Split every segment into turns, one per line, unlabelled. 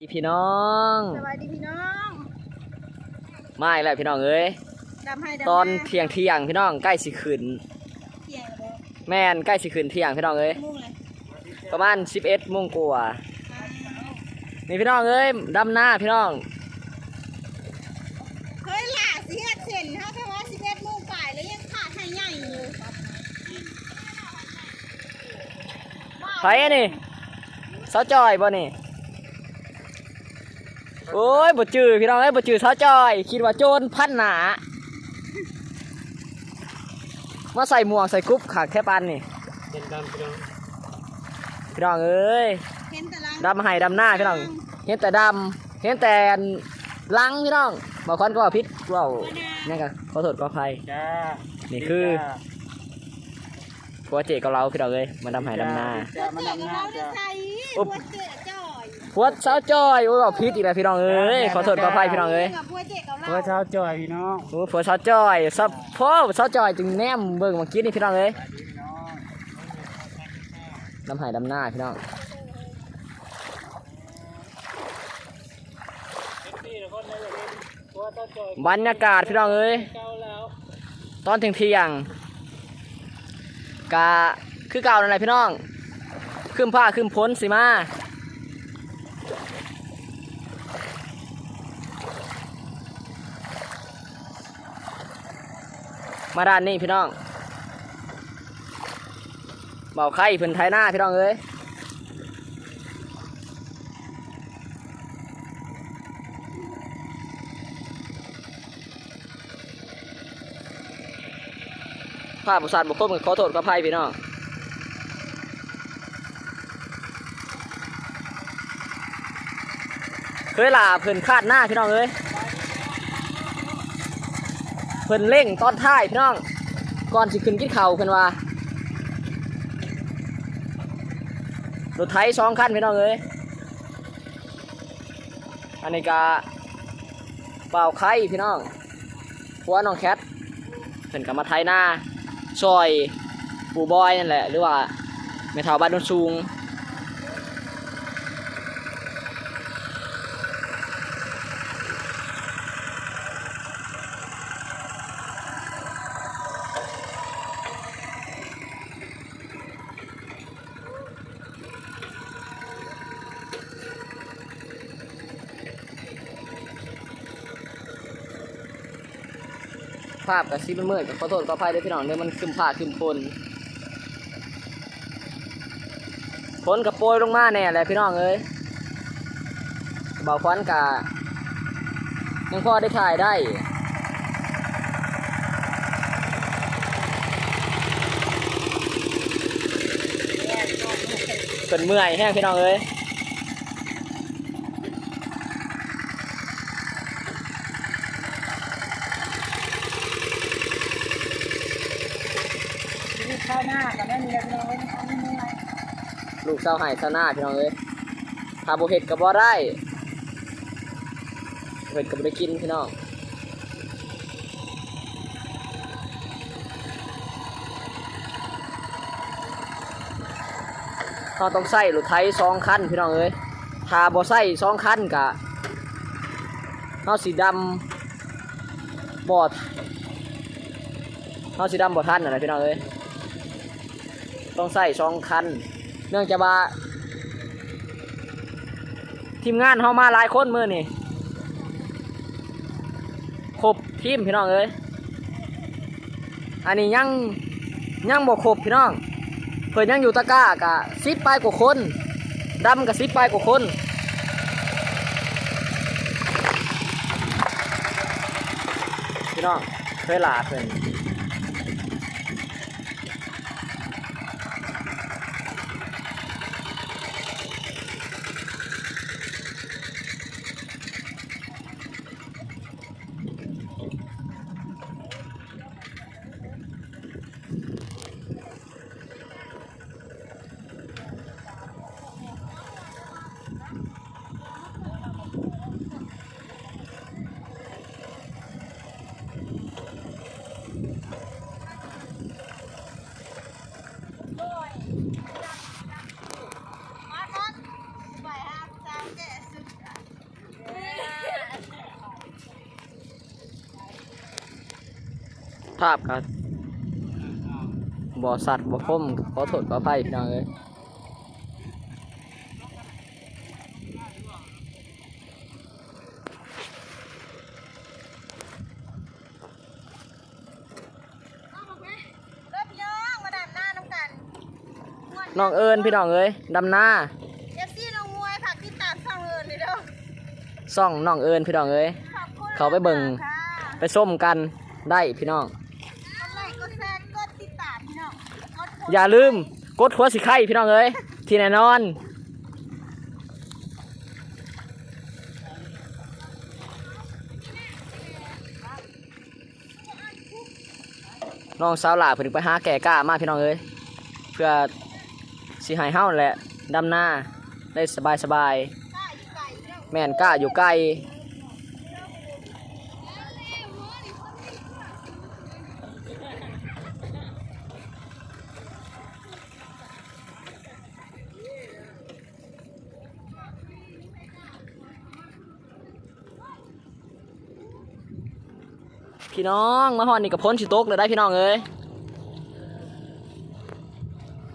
พี่น้อง
สวัสดีพี่น้อง
มาอีกแล้วพี่น้องเอ้ย
ดำให้ดำ
ตอน
หา
เที่ยงเที่ยงพี่น้องใกล้สิขึ้น
เที่ยงแล้ว
แม่นใกล้สิขึ้นเที่ยงพี่น้องเอ้ย
มุ่งเลย
ประมาณ11โมงกว่านี่พี่น้องเอ้ยดำหน้าพี่น้อง
เฮ้ยหล่าสิเฮ็ดเสร็จฮะแต่ว่าสิบเอ็ดโมงป่ายแล้วยังขาดให้ใหญ่อยู่
ไผอันนี่สาวจอยบ่นี่ โอ้ยบ่จื้อพี่น้องเอ้ยบ่จื้อสาวจอย คิดว่าโจรพันหนา มาใส่หมวกใส่กรุ๊ปขากแค่ปันนี่
เป็นดำพี่น้อง
พี่น้องเอ้ย
เห็นแต่ลัง
ดำให้ดำหน้าพี่น้อง เห็นแต่ดำเห็นแต่ลังพี่น้องบางคนก็ว่าพิษเว่านี่ก็ขอโทษขออภัย
จ้า
นี่
นี่
คือผัวเจกับเราพี่น้องเอ้ยมาดำให้ดำหน้า
จ้ามา
เจ๊
ดำ
กับ
หน้า
เราจะ
จ้า
ใส่
อุ๊บ
บัวเจ๊ จ่อย
ผัวสาวจอยโอ้ยว่าพิษอีกแล้วพี่น้องเอ้ยขอโทษขออภัยพี่น้องเอ้ย
บัวเจ๊กับเรา
เพราะเช้าจอยพี่น้อง
โอ้ยผัวสาวจอยซับพ่อสาวจอยจึงแนมเบิ่งเมื่อกี้นี่พี่น้องเอ้ย
พี่น้อง
ดำให้ดำหน้าพี่น้อง
นี่ทุกคนเลยเพราะว่าเช้าจอย
บรรยากาศพี่น้องเอ้ย
เก่าแล้ว
ตอนเที่ยงเที่ยงกะคือเก่านั่นแหละพี่น้องขึ้นผ้าขึ้นพ้นสิมา มาด้านนี้พี่น้องเบาไข่เพิ่นไทยหน้าพี่น้องเอ้ยภาพบุษราบุคคลขอโทษขออภัยพี่น้องเคยลาเพิ่นคาดหน้าพี่น้องเอ้ย พิ่นเร่งตอนท้ายพี่น้อง ก่อนสิขึ้นกินเข่าเพิ่นว่ารถไถสองคันพี่น้องเอ้ยอันนี้ก็เป่าไข่พี่น้องหัวน้องแคทเพิ่นก็มาไถหน้าซอยปูบอยนั่นแหละ หรือว่าแม่เฒ่าบ้านโนนสูง ภาพกับซีมันเมืดกับขอโทษขออภัยด้วยพี่น้องเดี๋ยมันคืมผ้าคืมพลฝนกับโปรยลงมาแน่แหละพี่น้องเอ้ยเบาควันกะยังพอได้ถ่ายได้เป็นเมื่อยแห้งพี่น้องเอ้ย
ชีวิตข้าวหน้ากับแม่มีอะไรพี่น้องเว้ยเอาไม่เมื่อย
ลูก เศร้าหายเศร้าหน้าพี่น้องเอ้ยถ้าบ่เห็ดก็บ่ได้เห็ดก็บ่ได้กินพี่น้องเราต้องใส่รถไถสองคันพี่น้องเอ้ยถ้าบ่ใส่สองคันกะเราสีดำบอดเราสีดำบอดทันอะไรพี่น้องเอ้ยต้องใส่สองคัน เนื่องจากว่า ทีมงานเฮามาหลายคนมือนี่ครบทีมพี่น้องเอ้ยอันนี้ยังยังบ่ครบพี่น้องเพิ่นยังอยู่ตะก้ากะสิบปลายกว่าคนดำกับสิบปลายกว่าคนพี่น้องเคยลาเพิ่น ภาพครับบ่สัตว์บ่คมขอโทษขออภัยพี่น้องเอ้ย
เริ่มย่องมาดันหน้าน้ำกัน
น้องเอิญพี่น้องเอ้ยดำหน้า
เอฟซีน้องมวยผักที่ตามช่องเอิญเลยเด้อ
ซ่องน้องเอิญพี่น้องเอ้ย
ขอบคุณ
เขาไปเบิ่ง
ค่ะ
ไปส้มกันได้พี่น้อง
อ
ย่าลืมกดหัวสิไข่พี่น้องเอ้ยที่แน่นอนน้องสาวหลาเพิ่นไปหาแก่กล้ามาพี่น้องเอ้ยเพื่อสิให้เฮาแหละดำหน้าได้สบายสบายแม่นกล้าอยู่ใกล้ พี่น้องมาฮอดนี่กับพ้นสิตกเลยได้พี่น้องเอ้ย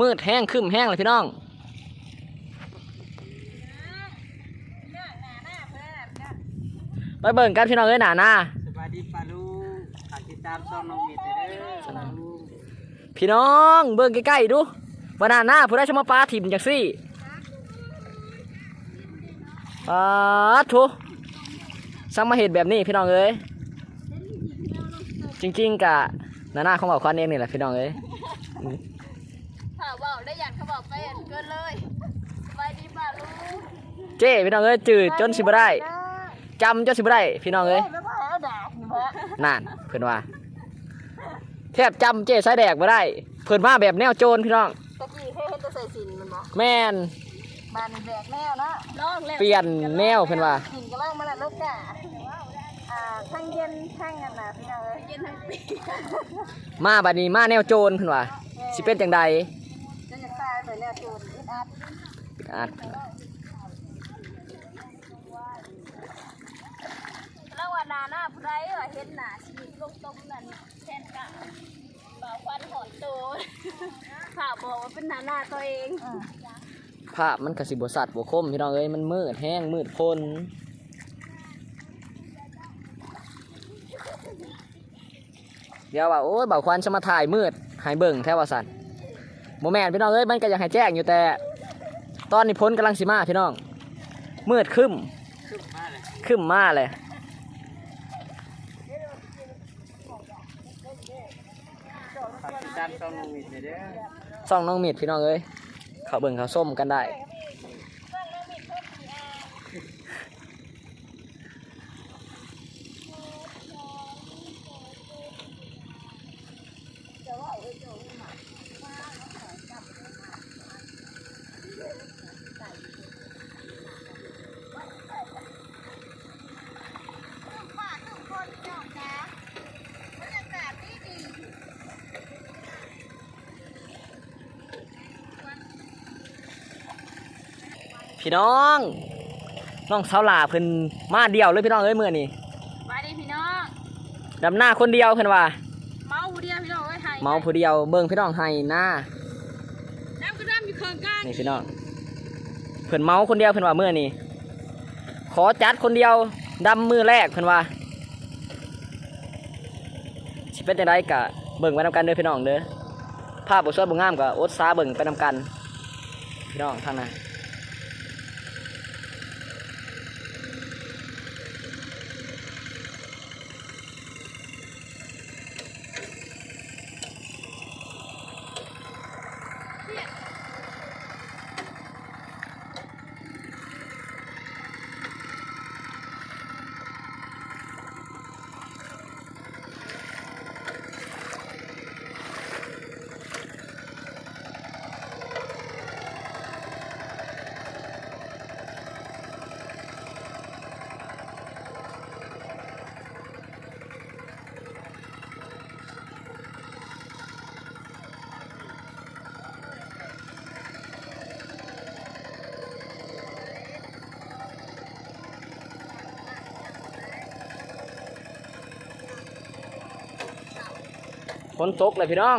มืดแห้งครึมแห้งเลยพี่น้องไปเบิ่งกันพี่น้องเอ้ยหนาหน้า
สบายดีปาลูกฝากติดตามช่องน้องเมดเด้อปาลูก
พี่น้องเบิ่งใกล้ๆดูว่าหน้าหน้าผู้ได้ชมาปลาถิ่มจังซี่ปลาทุซ้ำมาเหตุแบบนี้พี่น้องเอ้ย จริงๆกะหน้าหน้าของบอกควันเองนี่แหละพี่น้องเอ้ย
ถ้าเว่าได้ยันเขาบอกไปอันเกินเลยสบายดีป่ะลูก
เจ้พี่น้องเอ้ยจืดจนสิบ่ได้จำจนสิบ่ได้พี่น้องเอ้ย
ไม่พอเอาดาบนี่เพราะ
นั่นเพิ่นว่าแทบจำเจ้สายแดกบ่ได้เพิ่นมาแบบแนวโจรพี่น้อง
ตะกี้เฮ็ดจะใส่สินมันบ่
แม่น
บ้านนี่แบกแนวนะลองแล้ว
เปลี่ยนแนวเพิ่นว่า
กินก็ลองมาแล้วลูกจ้า อ่าทั้งเย็นทั้งอันน่ะพี่น้องเอ้ยเย็นทั้งปี
มาบัดนี้มาแนวโจรเพิ่นว่าสิเป็นจังใด
จะจะตายไปแล้วโจรอึดอัด
อาจ
แล้วว่านาหน้าผู้ใดว่าเห็นหน้าชีวิตลงต้มนั่นแทนกะบ่าวควันหอนโตข่าวบอกว่าเป็นหน้าหน้าตัวเอง
ภาพมันก็สิบ่สัตว์บ่คมพี่น้องเอ้ยมันมืดแห้งมืดพ้น เดี๋ยวว่าโอ้ยเบาควันจะมาถ่ายมืดให้เบิ่งแท้ว่าสั่นบ่แม่นพี่น้องเอ้ยมันก็อยากให้แจ้งอยู่แต่ ตอนนี้พ้นกำลังสิมาพี่น้อง มืดครึ้ม
ขึ้นมาเลย
ครึ้มมาเลย
ฝากติดตามช่องน้องเมดเด้อ
ซ่องน้องมิดพี่น้องเอ้ยเขาเบิ่งเขาส้มกันได้
ฝากทุกคนเจ้านะบรรยากาศดีดี
พี่น้อง น้องสาวหลาเพิ่นมาเดียวเลยพี่น้องเอ้ยมื้อนี้
ไปดิพี่น้อง
ดำหน้าคนเดียวเพิ่นว่า
เมาผู้เดียวพี่น้องเอ้ยไห้
เมาผู้เดียวเบิ่งพี่น้องให้หน้า
น้ำก็น้ำอยู่เคิงกลาง
นี่พี่น้องเพิ่นเมาคนเดียวเพิ่นว่ามื้อนี้ขอจัดคนเดียวดำมือแรกเพิ่นว่าสิเป็นจังไดกะเบิ่งไว้นำกันเด้อพี่น้องเด้อภาพบ่สวยบ่งามก็อดซาเบิ่งไปนำกันพี่น้องทางนั้น ฝนตกเลยพี่น้อง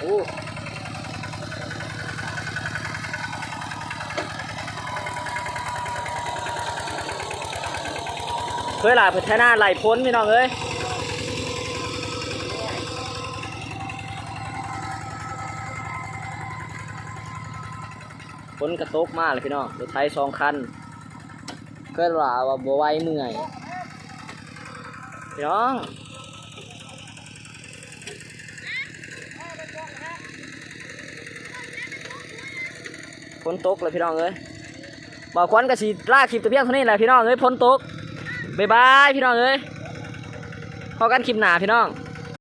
โอ้เคยหลายพัฒนาไหลพ้นพี่น้องเอ้ย นกระตกมากเลยพี่น้องรถไถสองคันก็ว่าว่าบัวไหวเมื่อยพี่น้องฝนตกเลยพี่น้องเอ้ยบอกควันกระสีลากคลิปตัวเพียงเท่านี้แหละพี่น้องเอ้ยฝนตกบ๊ายบายพี่น้องเอ้ยพอกันคลิปหนาพี่น้อง